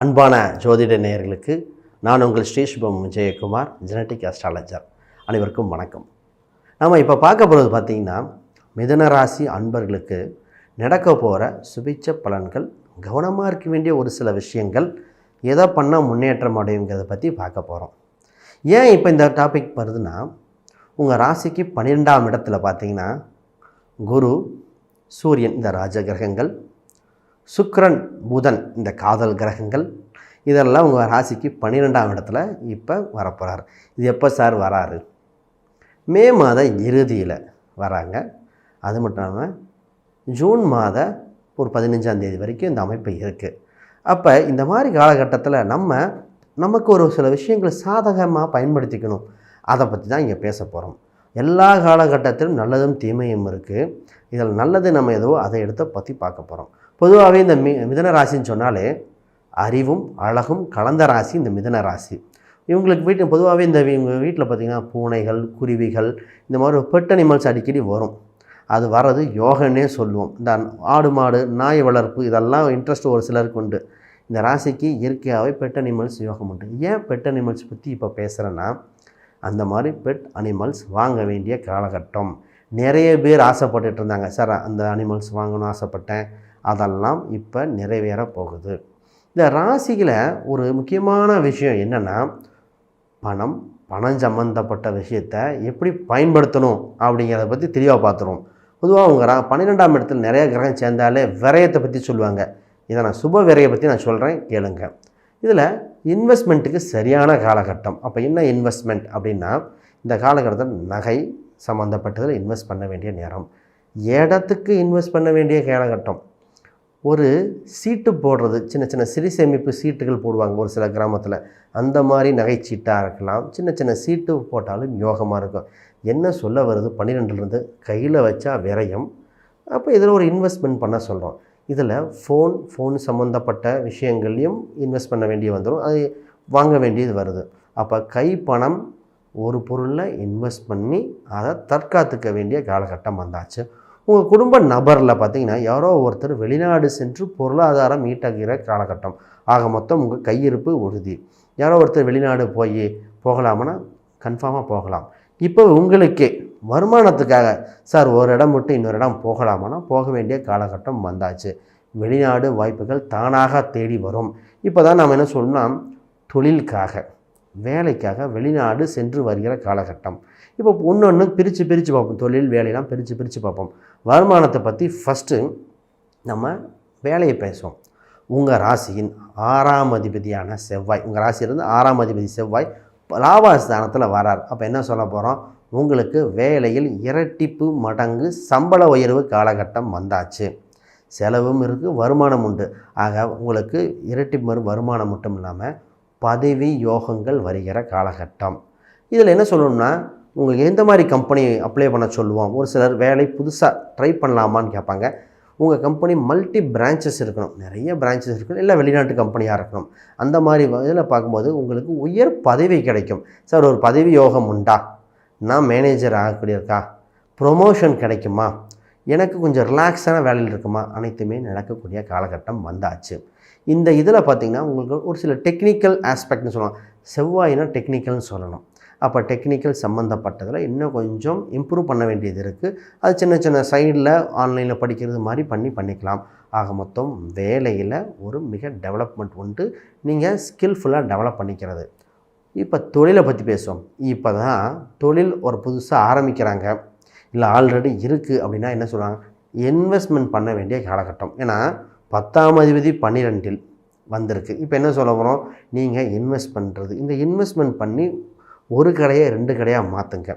அன்பான ஜோதிட நேயர்களுக்கு நான் உங்கள் ஸ்ரீஷ்பம் விஜயகுமார் ஜெனட்டிக் அஸ்ட்ராலஜர் அனைவருக்கும் வணக்கம். நம்ம இப்போ பார்க்க போகிறது பார்த்திங்கன்னா மிதன ராசி அன்பர்களுக்கு நடக்க போகிற சுபிச்ச பலன்கள் கவனமாக இருக்க வேண்டிய ஒரு சில விஷயங்கள் எதை பண்ணால் முன்னேற்றம் அடையுங்கிறத பற்றி பார்க்க போகிறோம் ஏன் இப்போ இந்த டாபிக் வருதுன்னா உங்கள் ராசிக்கு பன்னிரெண்டாம் இடத்துல பார்த்தீங்கன்னா குரு சூரியன் இந்த ராஜ சுக்ரன் புதன் இந்த காதல் கிரகங்கள் இதெல்லாம் உங்கள் ராசிக்கு பன்னிரெண்டாம் இடத்துல இப்போ வரப்போகிறார் இது எப்போ சார் வராரு? மே மாத இறுதியில் வராங்க. அது மட்டும் இல்லாமல் ஜூன் மாத ஒரு பதினஞ்சாம் தேதி வரைக்கும் இந்த அமைப்பு இருக்குது அப்போ இந்த மாதிரி காலகட்டத்தில் நம்ம நமக்கு ஒரு சில விஷயங்களை சாதகமாக பயன்படுத்திக்கணும். அதை பற்றி தான் இங்கே பேச போகிறோம் எல்லா காலகட்டத்திலும் நல்லதும் தீமையும் இருக்குது இதில் நல்லது நம்ம எதுவோ அதை எடுத்து பற்றி பார்க்க போகிறோம் பொதுவாகவே இந்த மி மிதன ராசின்னு சொன்னாலே அறிவும் அழகும் கலந்த ராசி இந்த மிதன ராசி. இவங்களுக்கு வீட்டு பொதுவாகவே இந்த இவங்க வீட்டில் பார்த்திங்கன்னா பூனைகள் குருவிகள் இந்த மாதிரி பெட் அனிமல்ஸ் அடிக்கடி வரும். அது வர்றது யோகன்னே சொல்லுவோம். இந்த ஆடு மாடு நாய் வளர்ப்பு இதெல்லாம் இன்ட்ரெஸ்ட் ஒரு சிலருக்கு உண்டு. இந்த ராசிக்கு இயற்கையாகவே பெட் அனிமல்ஸ் யோகம் உண்டு. ஏன் பெட் அனிமல்ஸ் பற்றி இப்போ பேசுகிறேன்னா அந்த மாதிரி பெட் அனிமல்ஸ் வாங்க வேண்டிய காலகட்டம். நிறைய பேர் ஆசைப்பட்டுட்டு இருந்தாங்க. சார் அந்த அனிமல்ஸ் வாங்கணும்னு ஆசைப்பட்டேன். அதெல்லாம் இப்போ நிறைவேற போகுது. இந்த ராசியில் ஒரு முக்கியமான விஷயம் என்னென்னா பணம் பணம் சம்மந்தப்பட்ட விஷயத்தை எப்படி பயன்படுத்தணும் அப்படிங்கிறத பற்றி தெளிவாக பார்த்துருவோம் பொதுவாக அவங்க ரா பன்னிரெண்டாம் இடத்துல நிறைய கிரகம் சேர்ந்தாலே விரயத்தை பற்றி சொல்லுவாங்க. இதை நான் சுப விரையை பற்றி நான் சொல்கிறேன் கேளுங்க. இதில் இன்வெஸ்ட்மெண்ட்டுக்கு சரியான காலகட்டம். அப்போ என்ன இன்வெஸ்ட்மெண்ட் அப்படின்னா இந்த காலகட்டத்தில் நகை சம்மந்தப்பட்டதில் இன்வெஸ்ட் பண்ண வேண்டிய நேரம். இடத்துக்கு இன்வெஸ்ட் பண்ண வேண்டிய காலகட்டம். ஒரு சீட்டு போடுறது சின்ன சின்ன சிறு சேமிப்பு சீட்டுகள் போடுவாங்க ஒரு சில கிராமத்தில். அந்த மாதிரி நகைச்சீட்டாக இருக்கலாம். சின்ன சின்ன சீட்டு போட்டாலும் யோகமாக இருக்கும். என்ன சொல்ல வருது? பன்னிரெண்டுலேருந்து கையில் வச்சா விரயம். அப்போ இதில் ஒரு இன்வெஸ்ட்மெண்ட் பண்ண சொல்கிறோம் இதில் ஃபோன் ஃபோன் சம்மந்தப்பட்ட விஷயங்கள்லையும் இன்வெஸ்ட் பண்ண வேண்டிய வந்துடும் அது வாங்க வேண்டியது வருது. அப்போ கை பணம் ஒரு பொருளில் இன்வெஸ்ட் பண்ணி அதை தற்காத்துக்க வேண்டிய காலகட்டம் வந்தாச்சு. உங்கள் குடும்ப நபரில் பார்த்தீங்கன்னா யாரோ ஒருத்தர் வெளிநாடு சென்று பொருளாதாரம் ஈட்டுகிற காலகட்டம். ஆக மொத்தம் உங்கள் கையிருப்பு உறுதி. யாரோ ஒருத்தர் வெளிநாடு போய் போகலாமனா? கன்ஃபார்மாக போகலாம். இப்போ உங்களுக்கே வருமானத்துக்காக சார் ஒரு இடம் விட்டு இன்னொரு இடம் போகலாமான்னா போக வேண்டிய காலகட்டம் வந்தாச்சு. வெளிநாடு வாய்ப்புகள் தானாக தேடி வரும். இப்போ தான் நாம் என்ன சொல்லணும்னா தொழிலுக்காக. வேலைக்காக வெளிநாடு சென்று வருகிற காலகட்டம். இப்போ ஒன்று ஒன்று பிரித்து பிரித்து பார்ப்போம். தொழில் வேலையெல்லாம் பிரித்து பிரித்து பார்ப்போம். வருமானத்தை பற்றி ஃபஸ்ட்டு நம்ம வேலையை பேசுவோம். உங்கள் ராசியின் ஆறாம் அதிபதியான செவ்வாய். உங்கள் ராசியிலிருந்து ஆறாம் அதிபதி செவ்வாய் லாபாஸ்தானத்தில் வரார். அப்போ என்ன சொல்ல போகிறோம் உங்களுக்கு வேலையில் இரட்டிப்பு மடங்கு சம்பள உயர்வு காலகட்டம் வந்தாச்சு. செலவும் இருக்குது வருமானம் உண்டு. ஆக உங்களுக்கு இரட்டிப்பு வருமானம் மட்டும் இல்லாமல் பதவி யோகங்கள் வருகிற காலகட்டம். இதில் என்ன சொல்லணும்னா உங்களுக்கு எந்த மாதிரி கம்பெனி அப்ளை பண்ண சொல்லுவோம் ஒரு சிலர் வேலை புதுசாக ட்ரை பண்ணலாமான்னு கேட்பாங்க. உங்கள் கம்பெனி மல்டி பிரான்ச்சஸ் இருக்கணும். நிறைய பிரான்ச்சஸ் இருக்கணும். இல்லை வெளிநாட்டு கம்பெனியாக இருக்கணும். அந்த மாதிரி இதில் பார்க்கும்போது உங்களுக்கு உயர் பதவி கிடைக்கும். சார் ஒரு பதவி யோகம் உண்டா? நான் மேனேஜர் ஆகக்கூடிய இருக்கா ப்ரொமோஷன் கிடைக்குமா? எனக்கு கொஞ்சம் ரிலாக்ஸான வேலையில் இருக்குமா? அனைத்துமே நடக்கக்கூடிய காலகட்டம் வந்தாச்சு. இந்த இதில் பார்த்திங்கன்னா உங்களுக்கு ஒரு சில டெக்னிக்கல் ஆஸ்பெக்ட்னு சொல்லலாம் செவ்வாயினா டெக்னிக்கல்னு சொல்லணும். அப்போ டெக்னிக்கல் சம்மந்தப்பட்டதில் இன்னும் கொஞ்சம் இம்ப்ரூவ் பண்ண வேண்டியது இருக்குது. அது சின்ன சின்ன சைடில் ஆன்லைனில் படிக்கிறது மாதிரி பண்ணி பண்ணிக்கலாம். ஆக மொத்தம் வேலையில் ஒரு மிக டெவலப்மெண்ட் உண்டு. நீங்கள் ஸ்கில்ஃபுல்லாக டெவலப் பண்ணிக்கிறது. இப்போ தொழிலை பற்றி பேசுவோம். இப்போ தான் தொழில் ஒரு புதுசாக ஆரம்பிக்கிறாங்க. இல்லை ஆல்ரெடி இருக்குது அப்படின்னா என்ன சொல்கிறாங்க இன்வெஸ்ட்மெண்ட் பண்ண வேண்டிய காலகட்டம். ஏன்னா பத்தாம் அதிபதி பன்னிரெண்டில் வந்திருக்கு. இப்போ என்ன சொல்ல போகிறோம் நீங்கள் இன்வெஸ்ட் பண்ணுறது இந்த இன்வெஸ்ட்மெண்ட் பண்ணி ஒரு கடையை ரெண்டு கடையாக மாற்றுங்க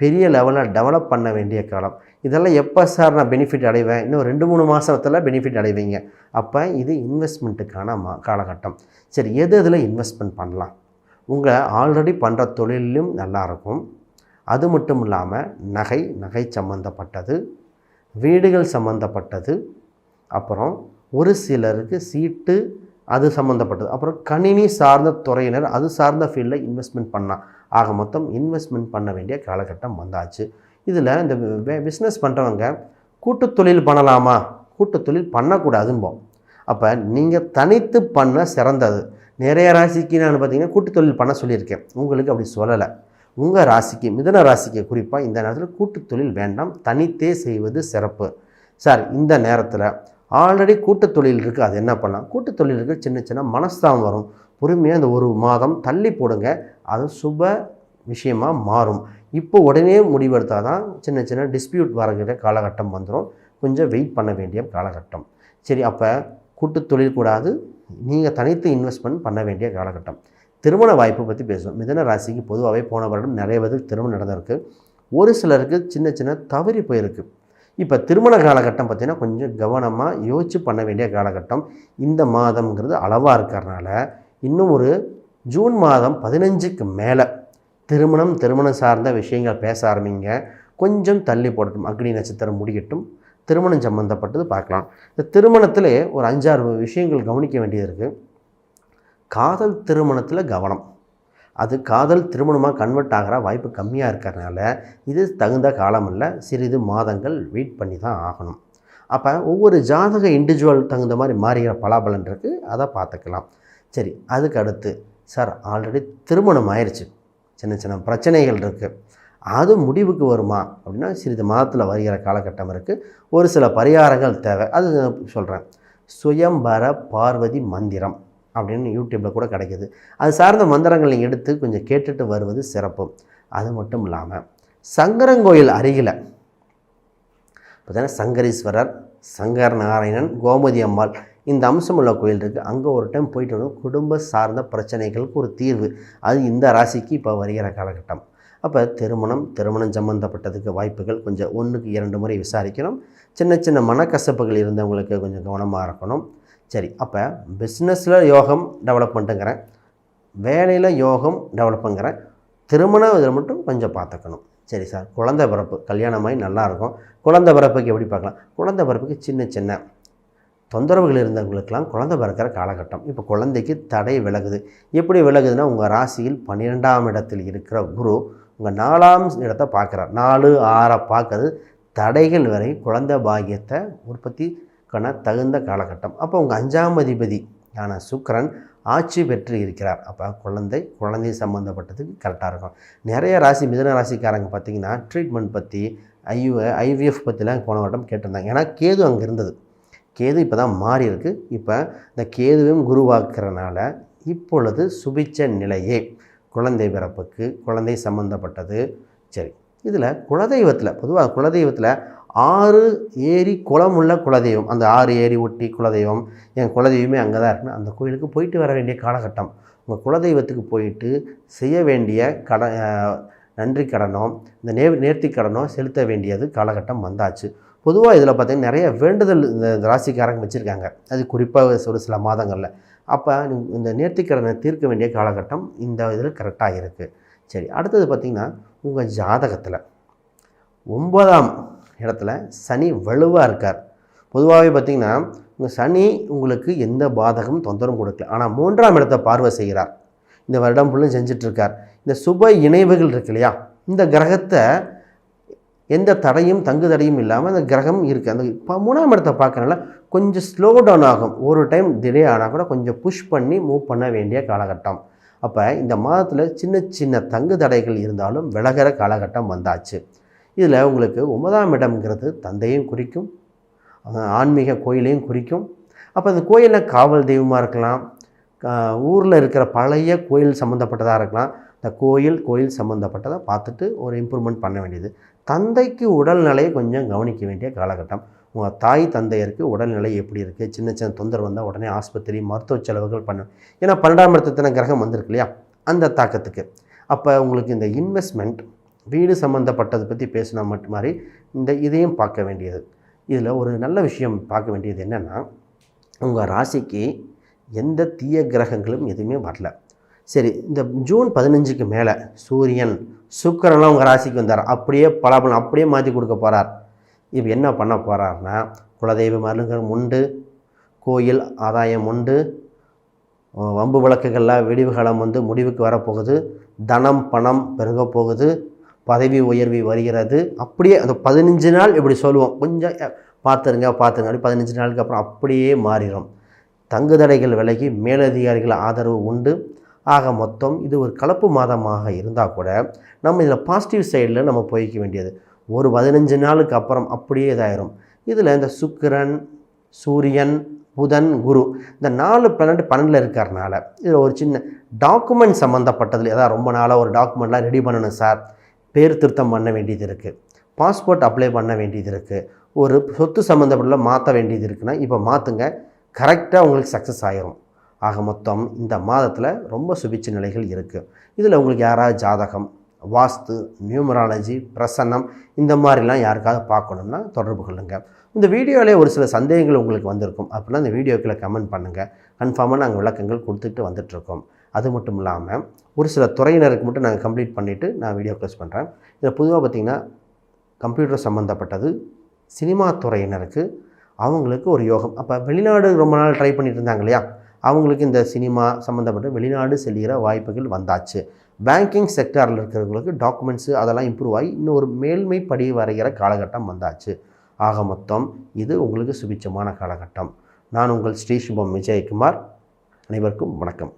பெரிய லெவலில் டெவலப் பண்ண வேண்டிய காலம். இதெல்லாம் எப்போ சார் நான் பெனிஃபிட் அடைவேன்? இன்னும் ரெண்டு மூணு மாதத்தில் பெனிஃபிட் அடைவீங்க. அப்போ இது இன்வெஸ்ட்மெண்ட்டுக்கான மா காலகட்டம். சரி எது எதில் இன்வெஸ்ட்மெண்ட் பண்ணலாம்? உங்கள் ஆல்ரெடி பண்ணுற தொழிலும் நல்லாயிருக்கும் அது மட்டும் இல்லாமல் நகை நகை சம்மந்தப்பட்டது வீடுகள் சம்மந்தப்பட்டது அப்புறம் ஒரு சிலருக்கு சீட்டு அது சம்மந்தப்பட்டது அப்புறம் கணினி சார்ந்த துறையினர் அது சார்ந்த ஃபீல்டில் இன்வெஸ்ட்மெண்ட் பண்ணால் ஆக மொத்தம் இன்வெஸ்ட்மெண்ட் பண்ண வேண்டிய காலகட்டம் வந்தாச்சு. இதில் இந்த பிஸ்னஸ் பண்ணுறவங்க கூட்டுத் தொழில் பண்ணலாமா? கூட்டுத் தொழில் பண்ணக்கூடாதும்போம். அப்போ நீங்கள் தனித்து பண்ண சிறந்தது. நிறைய ராசிக்கு நான் பார்த்தீங்கன்னா கூட்டு தொழில் பண்ண சொல்லியிருக்கேன். உங்களுக்கு அப்படி சொல்லலை. உங்கள் ராசிக்கு மிதன ராசிக்கு குறிப்பாக இந்த நேரத்தில் கூட்டு தொழில் வேண்டாம். தனித்தே செய்வது சிறப்பு. சார் இந்த நேரத்தில் ஆல்ரெடி கூட்டத் தொழில் இருக்குது அது என்ன பண்ணலாம்? கூட்டு தொழிலுக்கு சின்ன சின்ன மனஸ்தாபம் வரும். பொறுமையாக இந்த ஒரு மாதம் தள்ளி போடுங்க. அது சுப விஷயமாக மாறும். இப்போ உடனே முடிவெடுத்தால் தான் சின்ன சின்ன டிஸ்பியூட் வரக்கூடிய காலகட்டம் வந்துடும் கொஞ்சம் வெயிட் பண்ண வேண்டிய காலகட்டம். சரி அப்போ கூட்டு தொழில் கூடாது. நீங்கள் தனித்து இன்வெஸ்ட்மெண்ட் பண்ண வேண்டிய காலகட்டம். திருமண வாய்ப்பை பற்றி பேசுவோம். மிதன ராசிக்கு பொதுவாகவே போன வருடம் நிறைய பேருக்கு திருமணம் நடந்திருக்கு. ஒரு சிலருக்கு சின்ன சின்ன தவறி போயிருக்கு. இப்போ திருமண காலகட்டம் பார்த்திங்கன்னா கொஞ்சம் கவனமாக யோசித்து பண்ண வேண்டிய காலகட்டம். இந்த மாதம்ங்கிறது அளவாக இருக்கிறனால இன்னும் ஒரு ஜூன் மாதம் பதினஞ்சுக்கு மேலே திருமணம் திருமணம் சார்ந்த விஷயங்கள் பேச ஆரம்பிங்க. கொஞ்சம் தள்ளி போடட்டும். அக்னி நட்சத்திரம் முடிக்கட்டும் திருமணம் சம்மந்தப்பட்டது பார்க்கலாம். இந்த திருமணத்திலே ஒரு அஞ்சாறு விஷயங்கள் கவனிக்க வேண்டியது இருக்குது காதல் திருமணத்தில் கவனம். அது காதல் திருமணமாக கன்வெர்ட் ஆகிற வாய்ப்பு கம்மியாக இருக்கிறனால இது தகுந்த காலம் இல்லை சிறிது மாதங்கள் வெயிட் பண்ணி தான் ஆகணும். அப்போ ஒவ்வொரு ஜாதக இண்டிவிஜுவல் தகுந்த மாதிரி மாறுகிற பலாபலன் இருக்குது அதை பார்த்துக்கலாம். சரி அதுக்கு அடுத்து சார் ஆல்ரெடி திருமணம் ஆயிடுச்சு சின்ன சின்ன பிரச்சனைகள் இருக்குது அது முடிவுக்கு வருமா? அப்படின்னா சிறிது மாதத்தில் வருகிற காலகட்டம் இருக்குது ஒரு சில பரிகாரங்கள் தேவை. அது சொல்கிறேன் சுயம்பர பார்வதி மந்திரம். அப்படின்னு யூடியூப்பில் கூட கிடைக்கிது. அது சார்ந்த மந்திரங்களை எடுத்து கொஞ்சம் கேட்டுட்டு வருவது சிறப்பு. அது மட்டும் இல்லாமல் சங்கரங்கோயில் அருகில் பார்த்தீங்கன்னா சங்கரீஸ்வரர் சங்கர் நாராயணன் கோமதி அம்மாள் இந்த அம்சம் உள்ள கோயில் இருக்குது அங்கே ஒரு டைம் போயிட்டு வரும் குடும்ப சார்ந்த பிரச்சனைகளுக்கு ஒரு தீர்வு. அது இந்த ராசிக்கு இப்போ வருகிற காலகட்டம். அப்போ திருமணம் திருமணம் சம்மந்தப்பட்டதுக்கு வாய்ப்புகள் கொஞ்சம் ஒன்றுக்கு இரண்டு முறை விசாரிக்கணும். சின்ன சின்ன மனக்கசப்புகள் இருந்தவங்களுக்கு கொஞ்சம் கவனமாக இருக்கணும். சரி அப்போ பிஸ்னஸில் யோகம் டெவலப்மெண்ட்டுங்கிறேன் வேலையில் யோகம் டெவலப்புங்கிறேன் திருமணம் இதில் மட்டும் கொஞ்சம் பார்த்துக்கணும். சரி சார் குழந்தை பிறப்பு கல்யாணமாகி நல்லாயிருக்கும் குழந்தை பிறப்புக்கு எப்படி பார்க்கலாம்? குழந்தை பிறப்புக்கு சின்ன சின்ன தொந்தரவுகள் இருந்தவங்களுக்கெல்லாம் குழந்தை பிறக்கிற காலகட்டம். இப்போ குழந்தைக்கு தடை விலகுது. எப்படி விலகுதுன்னா உங்கள் ராசியில் பன்னிரெண்டாம் இடத்தில் இருக்கிற குரு உங்கள் நாலாம் இடத்தை பார்க்குறார். நாலு ஆறை பார்க்கறது தடைகள் வரை குழந்தை பாக்கியத்தை உற்பத்திக்கான தகுந்த காலகட்டம். அப்போ உங்கள் அஞ்சாம் அதிபதி ஆன சுக்கரன் ஆட்சி பெற்று இருக்கிறார். அப்போ குழந்தை குழந்தை சம்மந்தப்பட்டதுக்கு கரெக்டாக இருக்கும். நிறைய ராசி மிதன ராசிக்காரங்க பார்த்திங்கன்னா ட்ரீட்மெண்ட் பற்றி ஐயு ஐவிஎஃப் பற்றிலாம் போன வட்டம் கேட்டிருந்தாங்க. ஏன்னா கேது அங்கே இருந்தது. கேது இப்போ தான் மாறி இருக்குது இப்போ இந்த கேதுவையும் குருவாக்குறனால இப்பொழுது சுபிச்ச நிலையே. குழந்தை பிறப்புக்கு குழந்தை சம்மந்தப்பட்டது சரி இதில் குலதெய்வத்தில் பொதுவாக குலதெய்வத்தில் ஆறு ஏரி குளம் உள்ள குலதெய்வம். அந்த ஆறு ஏரி ஒட்டி குலதெய்வம். என் குலதெய்வமே அங்கே தான் இருக்குன்னு அந்த கோயிலுக்கு போயிட்டு வர வேண்டிய காலகட்டம். உங்கள் குலதெய்வத்துக்கு போயிட்டு செய்ய வேண்டிய கட நன்றி கடனோ இந்த நே நேர்த்தி கடனோ செலுத்த வேண்டியது காலகட்டம் வந்தாச்சு. பொதுவாக இதில் பார்த்திங்கன்னா நிறைய வேண்டுதல் இந்த ராசிக்காரங்க வச்சுருக்காங்க. அது குறிப்பாக ஒரு சில மாதங்களில். அப்போ இந்த நேர்த்திக்கடனை தீர்க்க வேண்டிய காலகட்டம் இந்த இதில் கரெக்டாக இருக்குது சரி அடுத்தது பார்த்திங்கன்னா உங்கள் ஜாதகத்தில். ஒன்பதாம் இடத்துல சனி வலுவாக இருக்கார். பொதுவாகவே பார்த்திங்கன்னா உங்கள் சனி உங்களுக்கு எந்த பாதகமும் தொந்தரவும் கொடுக்கல. ஆனால் மூன்றாம் இடத்தை பார்வை செய்கிறார். இந்த வருடம் ஃபுல்லும் செஞ்சிட்ருக்கார் இந்த சுப இணைவுகள் இருக்கு இல்லையா? இந்த கிரகத்தை எந்த தடையும் தங்கு தடையும் இல்லாமல் அந்த கிரகம் இருக்குது அந்த இப்போ மூணாம் இடத்தை பார்க்கறனால கொஞ்சம் ஸ்லோ டவுன் ஆகும். ஒரு டைம் டிலே ஆனால் கூட கொஞ்சம் புஷ் பண்ணி மூவ் பண்ண வேண்டிய காலகட்டம். அப்போ இந்த மாதத்தில் சின்ன சின்ன தங்கு தடைகள் இருந்தாலும் விலகிற காலகட்டம் வந்தாச்சு. இதில் உங்களுக்கு ஒன்பதாம் இடம்ங்கிறது தந்தையும் குறிக்கும் ஆன்மீக கோயிலையும் குறிக்கும். அப்போ அந்த கோயிலில் காவல் தெய்வமாக இருக்கலாம் ஊரில் இருக்கிற பழைய கோயில் சம்மந்தப்பட்டதாக இருக்கலாம். இந்த கோயில் கோயில் சம்மந்தப்பட்டதை பார்த்துட்டு ஒரு இம்ப்ரூவ்மெண்ட் பண்ண வேண்டியது. தந்தைக்கு உடல்நிலையை கொஞ்சம் கவனிக்க வேண்டிய காலகட்டம். உங்கள் தாய் தந்தையருக்கு உடல்நிலை எப்படி இருக்குது சின்ன சின்ன தொந்தரவு வந்தால் உடனே ஆஸ்பத்திரி மருத்துவ செலவுகள் பண்ண ஏன்னா பன்னெண்டாம் இடத்துல கிரகம் வந்திருக்கு இல்லையா? அந்த தாக்கத்துக்கு. அப்போ உங்களுக்கு இந்த இன்வெஸ்ட்மெண்ட் வீடு சம்மந்தப்பட்டதை பற்றி பேசினா மட்டும் மாதிரி இந்த இதையும் பார்க்க வேண்டியது. இதில் ஒரு நல்ல விஷயம் பார்க்க வேண்டியது என்னென்னா உங்கள் ராசிக்கு எந்த தீய கிரகங்களும் எதுவுமே வரல. சரி இந்த ஜூன் பதினஞ்சுக்கு மேலே சூரியன் சுக்கரன்லாம் உங்கள் ராசிக்கு வந்தார்? அப்படியே பலாபலம் அப்படியே மாற்றி கொடுக்க போகிறார் இப்போ என்ன பண்ண போகிறார்னா குலதெய்வ மருந்துகள் உண்டு கோயில் ஆதாயம் உண்டு வம்பு விளக்குகள்லாம் வெடிவுகளம் வந்து முடிவுக்கு வரப்போகுது தனம் பணம் பெருகப்போகுது பதவி உயர்வு வருகிறது. அப்படியே அந்த பதினஞ்சு நாள் இப்படி சொல்லுவோம். கொஞ்சம் பார்த்துருங்க பார்த்துருங்க. அப்படி பதினஞ்சு நாளுக்கு அப்புறம் அப்படியே மாறிடும். தங்குதடைகள் விலகி மேலதிகாரிகள் ஆதரவு உண்டு. ஆக மொத்தம் இது ஒரு கலப்பு மாதமாக இருந்தால் கூட நம்ம இதில் பாசிட்டிவ் சைடில் நம்ம போய்க்க வேண்டியது. ஒரு பதினஞ்சு நாளுக்கு அப்புறம் அப்படியே இதாயிரும். இதில் இந்த சுக்கிரன் சூரியன் புதன் குரு இந்த நாலு பிளானட் பன்னெண்டில் இருக்கிறனால இதில் ஒரு சின்ன டாக்குமெண்ட் சம்மந்தப்பட்டதில் ஏதாவது ரொம்ப நாளாக ஒரு டாக்குமெண்ட்லாம் ரெடி பண்ணணும் சார் பேர் திருத்தம் பண்ண வேண்டியது இருக்குது பாஸ்போர்ட் அப்ளை பண்ண வேண்டியது இருக்குது ஒரு சொத்து சம்மந்தப்பட்ட மாற்ற வேண்டியது இருக்குன்னா இப்போ மாற்றுங்க கரெக்டாக உங்களுக்கு சக்ஸஸ் ஆகிரும் ஆக மொத்தம் இந்த மாதத்தில் ரொம்ப சுபிச்ச நிலைகள் இருக்குது இதில் உங்களுக்கு யாராவது ஜாதகம் வாஸ்து நியூமராலஜி பிரசன்னம் இந்த மாதிரிலாம் யாருக்காவது பார்க்கணும்னா தொடர்பு கொள்ளுங்கள் இந்த வீடியோவிலே ஒரு சில சந்தேகங்கள் உங்களுக்கு வந்திருக்கும். அப்படின்னா இந்த வீடியோக்களை கமெண்ட் பண்ணுங்கள் கன்ஃபார்மாக நாங்கள் விளக்கங்கள் கொடுத்துட்டு வந்துட்ருக்கோம் அது மட்டும் இல்லாமல் ஒரு சில துறையினருக்கு மட்டும் நாங்கள் கம்ப்ளீட் பண்ணிவிட்டு நான் வீடியோ க்ளோஸ் பண்ணுறேன் இதில் பொதுவாக பார்த்திங்கன்னா கம்ப்யூட்டர் சம்மந்தப்பட்டது சினிமா துறையினருக்கு அவங்களுக்கு ஒரு யோகம். அப்போ வெளிநாடு ரொம்ப நாள் ட்ரை பண்ணிட்டு இருந்தாங்க இல்லையா? அவங்களுக்கு இந்த சினிமா சம்மந்தப்பட்ட வெளிநாடு செல்கிற வாய்ப்புகள் வந்தாச்சு. பேங்கிங் செக்டாரில் இருக்கிறவங்களுக்கு டாக்குமெண்ட்ஸு அதெல்லாம் இம்ப்ரூவ் ஆகி இன்னும் ஒரு மேல்மை படி வரைகிற காலகட்டம் வந்தாச்சு. ஆக மொத்தம் இது உங்களுக்கு சுபிச்சமான காலகட்டம். நான் உங்கள் ஸ்ரீ சுபம் விஜயகுமார். அனைவருக்கும் வணக்கம்.